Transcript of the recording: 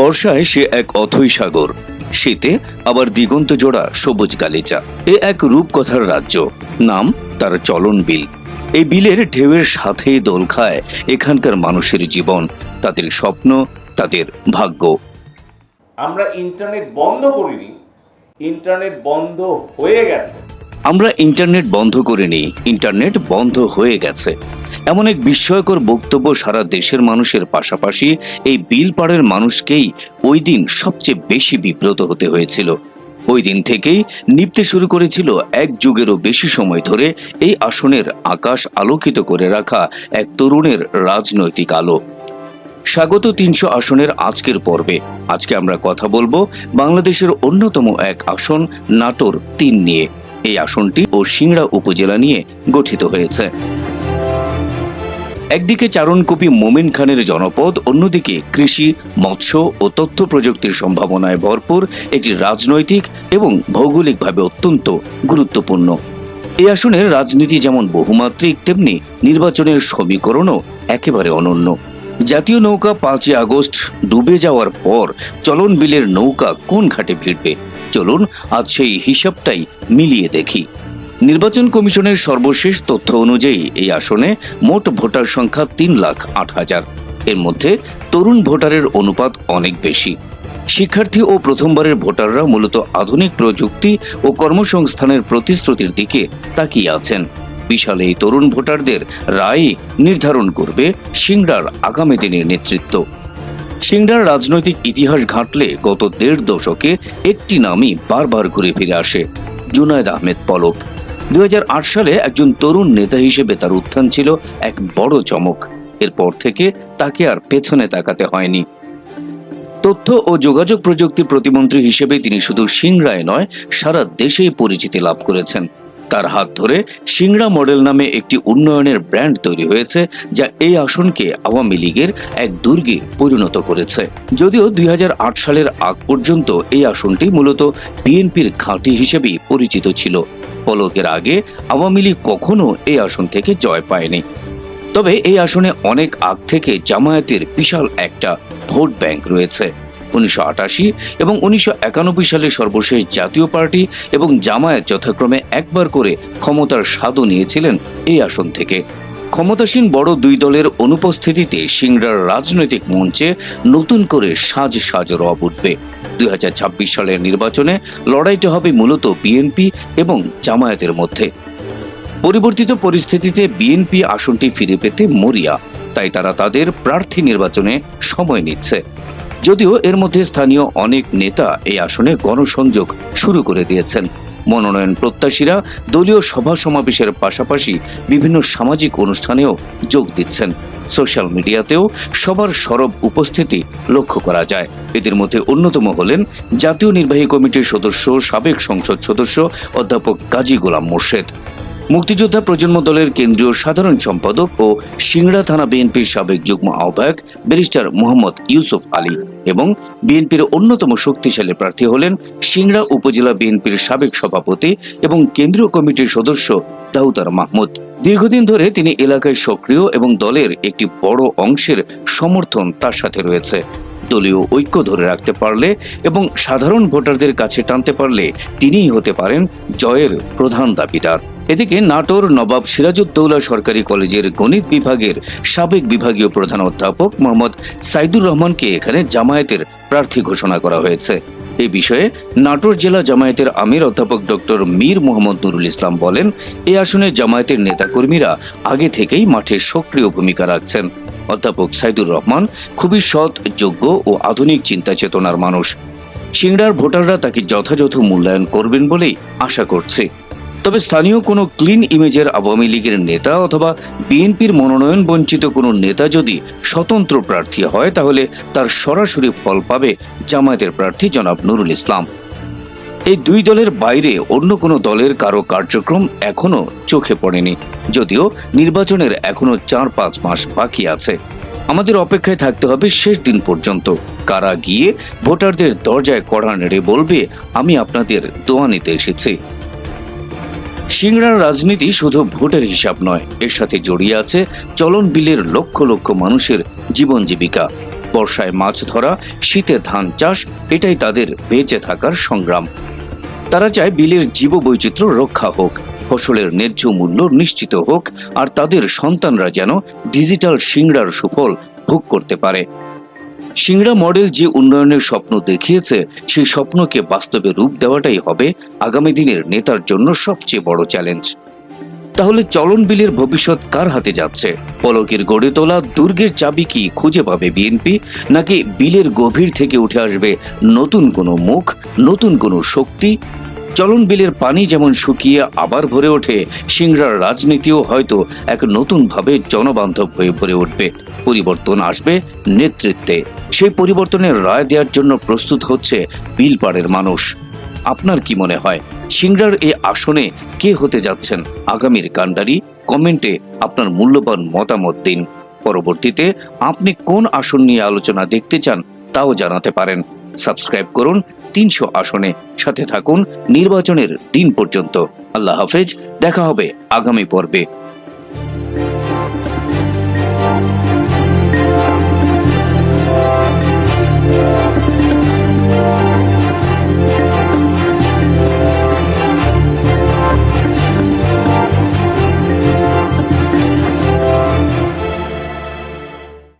বর্ষায় সে এক অথৈ সাগর। শীতে আবার দিগন্ত জোড়া সবুজ গালিচা। এ এক রূপকথার রাজ্য। নাম তার চলন বিল। এই বিলের ঢেউয়ের সাথে দোল খায় এখানকার মানুষের জীবন, তাদের স্বপ্ন, তাদের ভাগ্য। আমরা ইন্টারনেট বন্ধ করিনি। ইন্টারনেট বন্ধ হয়ে গেছে। আমরা ইন্টারনেট বন্ধ করিনি, ইন্টারনেট বন্ধ হয়ে গেছে। এমন এক বিস্ময়কর বক্তব্য সারা দেশের মানুষের পাশাপাশি এই বিল পাড়ের মানুষকেই ওই দিন সবচেয়ে বেশি বিব্রত হতে হয়েছিল। ওই দিন থেকেই নিপতে শুরু করেছিল এক যুগেরও বেশি সময় ধরে এই আসনের আকাশ আলোকিত করে রাখা এক তরুণের রাজনৈতিক আলো। স্বাগত তিনশো আসনের আজকের পর্বে। আজকে আমরা কথা বলব বাংলাদেশের অন্যতম এক আসন, নাটোর তিন নিয়ে। এই আসনটি ও সিংড়া উপজেলা নিয়ে গঠিত হয়েছে। একদিকে চারণকপি মোমেন খানের জনপদ, অন্যদিকে কৃষি, মৎস্য ও তথ্য প্রযুক্তির সম্ভাবনায় ভরপুর একটি রাজনৈতিক এবং ভৌগোলিকভাবে অত্যন্ত গুরুত্বপূর্ণ। এই আসনের রাজনীতি যেমন বহুমাত্রিক, তেমনি নির্বাচনের সমীকরণও একেবারে অনন্য। জাতীয় নৌকা পাঁচই আগস্ট ডুবে যাওয়ার পর চলন বিলের নৌকা কোন ঘাটে ভিড়বে চলুন, আজ সেই হিসাবটাই মিলিয়ে দেখি। নির্বাচন কমিশনের সর্বশেষ তথ্য অনুযায়ী এই আসনে মোট ভোটার সংখ্যা তিন লাখ আট হাজার। এর মধ্যে তরুণ ভোটারের অনুপাত অনেক বেশি। শিক্ষার্থী ও প্রথমবারের ভোটাররা মূলত আধুনিক প্রযুক্তি ও কর্মসংস্থানের প্রতিশ্রুতির দিকে তাকিয়ে আছেন। বিশাল এই তরুণ ভোটারদের রায় নির্ধারণ করবে সিংড়ার আগামী দিনের নেতৃত্ব। সিংড়ার রাজনৈতিক ইতিহাস ঘাঁটলে গত দেড় দশকে একটি নামই বারবার ঘুরে ফিরে আসে, জুনায়দ আহমেদ পলক। দুই হাজার আট সালে একজন তরুণ নেতা হিসেবে তার উত্থান ছিল এক বড় চমক। এরপর থেকে তাকে আর পেছনে তাকাতে হয়নি। তথ্য ও যোগাযোগ প্রযুক্তি প্রতিমন্ত্রী হিসেবে তিনি শুধু সিংড়ায় নয়, সারা দেশেই পরিচিতি লাভ করেছেন। তার হাত ধরে সিংড়া মডেল নামে একটি উন্নয়নের ব্র্যান্ড তৈরি হয়েছে, যা এই আসনকে আওয়ামী লীগের এক দুর্গে পরিণত করেছে। যদিও দুই হাজার আট সালের আগ পর্যন্ত এই আসনটি মূলত বিএনপির ঘাঁটি হিসেবেই পরিচিত ছিল। পলকের আগে আওয়ামী লীগ কখনো এই আসন থেকে জয় পায়নি। তবে এই আসনে অনেক আগ থেকে জামায়াতের বিশাল একটা ভোট ব্যাংক রয়েছে। উনিশশো আটাশি এবং উনিশশো একানব্বই সালে সর্বশেষ জাতীয় পার্টি এবং জামায়াত যথাক্রমে একবার করে ক্ষমতার স্বাদও নিয়েছিলেন এই আসন থেকে। ক্ষমতাসীন বড় দুই দলের অনুপস্থিতিতে সিংড়ার রাজনৈতিক মঞ্চে নতুন করে সাজ সাজ রব উঠবে। দুই হাজার ছাব্বিশ সালের নির্বাচনে লড়াইটা হবে মূলত বিএনপি এবং জামায়াতের মধ্যে। পরিবর্তিত পরিস্থিতিতে বিএনপি আসনটি ফিরে পেতে মরিয়া, তাই তারা তাদের প্রার্থী নির্বাচনে সময় নিচ্ছে। যদিও এর মধ্যে স্থানীয় অনেক নেতা এই আসনে গণসংযোগ শুরু করে দিয়েছেন। মনোনয়ন প্রত্যাশীরা দলীয় সভা সমাবেশের পাশাপাশি বিভিন্ন সামাজিক অনুষ্ঠানেও যোগ দিচ্ছেন। সোশ্যাল মিডিয়াতেও সবার সরব উপস্থিতি লক্ষ্য করা যায়। এদের মধ্যে অন্যতম হলেন জাতীয় নির্বাহী কমিটির সদস্য, সাবেক সংসদ সদস্য অধ্যাপক কাজী গোলাম মোর্শেদ। মুক্তিযোদ্ধা প্রজন্ম দলের কেন্দ্রীয় সাধারণ সম্পাদক ও সিংড়া থানা বিএনপির সাবেক যুগ্ম আহ্বায়ক ব্যারিস্টার মোহাম্মদ ইউসুফ আলী এবং বিএনপির অন্যতম শক্তিশালী প্রার্থী হলেন সিংড়া উপজেলা বিএনপির সাবেক সভাপতি এবং কেন্দ্রীয় কমিটির সদস্য দাউদার মাহমুদ। দীর্ঘদিন ধরে তিনি এলাকায় সক্রিয় এবং দলের একটি বড় অংশের সমর্থন তার সাথে রয়েছে। দলীয় ঐক্য ধরে রাখতে পারলে এবং সাধারণ ভোটারদের কাছে টানতে পারলে তিনিই হতে পারেন জয়ের প্রধান দাবিদার। এদিকে নাটোর নবাব সিরাজউদ্দৌলা সরকারি কলেজের গণিত বিভাগের সাবেক বিভাগীয় প্রধান অধ্যাপক মোহাম্মদ সাইদুর রহমানকে এখানে জামায়াতের প্রার্থী ঘোষণা করা হয়েছে। এ বিষয়ে নাটোর জেলা জামায়াতের আমির অধ্যাপক ডক্টর মীর মোহাম্মদ নুরুল ইসলাম বলেন এই আসনে জামায়াতের নেতাকর্মীরা আগে থেকেই মাঠে সক্রিয় ভূমিকা রাখছেন। অধ্যাপক সাইদুর রহমান খুবই সৎ, যোগ্য ও আধুনিক চিন্তা চেতনার মানুষ। সিংড়ার ভোটাররা তাকে যথাযথ মূল্যায়ন করবেন বলেই আশা করছে। তবে স্থানীয় কোনো ক্লিন ইমেজের আওয়ামী লীগের নেতা অথবা বিএনপির মনোনয়ন বঞ্চিত কোনো নেতা যদি স্বতন্ত্র প্রার্থী হয়, তাহলে তার সরাসরি ফল পাবে জামায়াতের প্রার্থী জনাব নুরুল ইসলাম। এই দুই দলের বাইরে অন্য কোনো দলের কারও কার্যক্রম এখনও চোখে পড়েনি, যদিও নির্বাচনের এখনও চার পাঁচ মাস বাকি আছে। আমাদের অপেক্ষায় থাকতে হবে শেষ দিন পর্যন্ত। কারা গিয়ে ভোটারদের দরজায় কড়া নেড়ে বলবে, আমি আপনাদের দোয়া নিতে এসেছি। সিংড়ার রাজনীতি শুধু ভোটের হিসাব নয়, এর সাথে জড়িয়ে আছে চলন বিলের লক্ষ লক্ষ মানুষের জীবন জীবিকা। বর্ষায় মাছ ধরা, শীতে ধান চাষ, এটাই তাদের বেঁচে থাকার সংগ্রাম। তারা চায় বিলের জীববৈচিত্র্য রক্ষা হোক, ফসলের ন্যায্য মূল্য নিশ্চিত হোক, আর তাদের সন্তানরা যেন ডিজিটাল সিংড়ার সুফল ভোগ করতে পারে। সিংড়া মডেল যে উন্নয়নের স্বপ্ন দেখিয়েছে, সেই স্বপ্নকে বাস্তবে রূপ দেওয়াটাই হবে আগামী দিনের নেতার জন্য সবচেয়ে বড় চ্যালেঞ্জ। তাহলে চলন বিলের ভবিষ্যৎ কার হাতে যাচ্ছে? পলকের গড়ে তোলা দুর্গের চাবি কি খুঁজে পাবে বিএনপি? নাকি বিলের গভীর থেকে উঠে আসবে নতুন কোনো মুখ, নতুন কোনো শক্তি? চলন বিলের পানি যেমন শুকিয়ে আবার ভরে ওঠে, সিংড়ার রাজনীতিও হয়তো এক নতুনভাবে জনবান্ধব হয়ে ভরে উঠবে। পরিবর্তন আসবে নেতৃত্বে। সেই পরিবর্তনের রায় দেওয়ার জন্য প্রস্তুত হচ্ছে বিলপাড়ের মানুষ। আপনার কি মনে হয়, সিংড়ার এই আসনে কে হতে যাচ্ছেন? আগামীর কাণ্ডারি? কমেন্টে আপনার মূল্যবান মতামত দিন। পরবর্তীতে আপনি কোন আসন নিয়ে আলোচনা দেখতে চান, তাও জানাতে পারেন। সাবস্ক্রাইব করুন তিনশো আসনে। সাথে থাকুন নির্বাচনের দিন পর্যন্ত। আল্লাহ হাফেজ দেখা হবে আগামী পর্বে।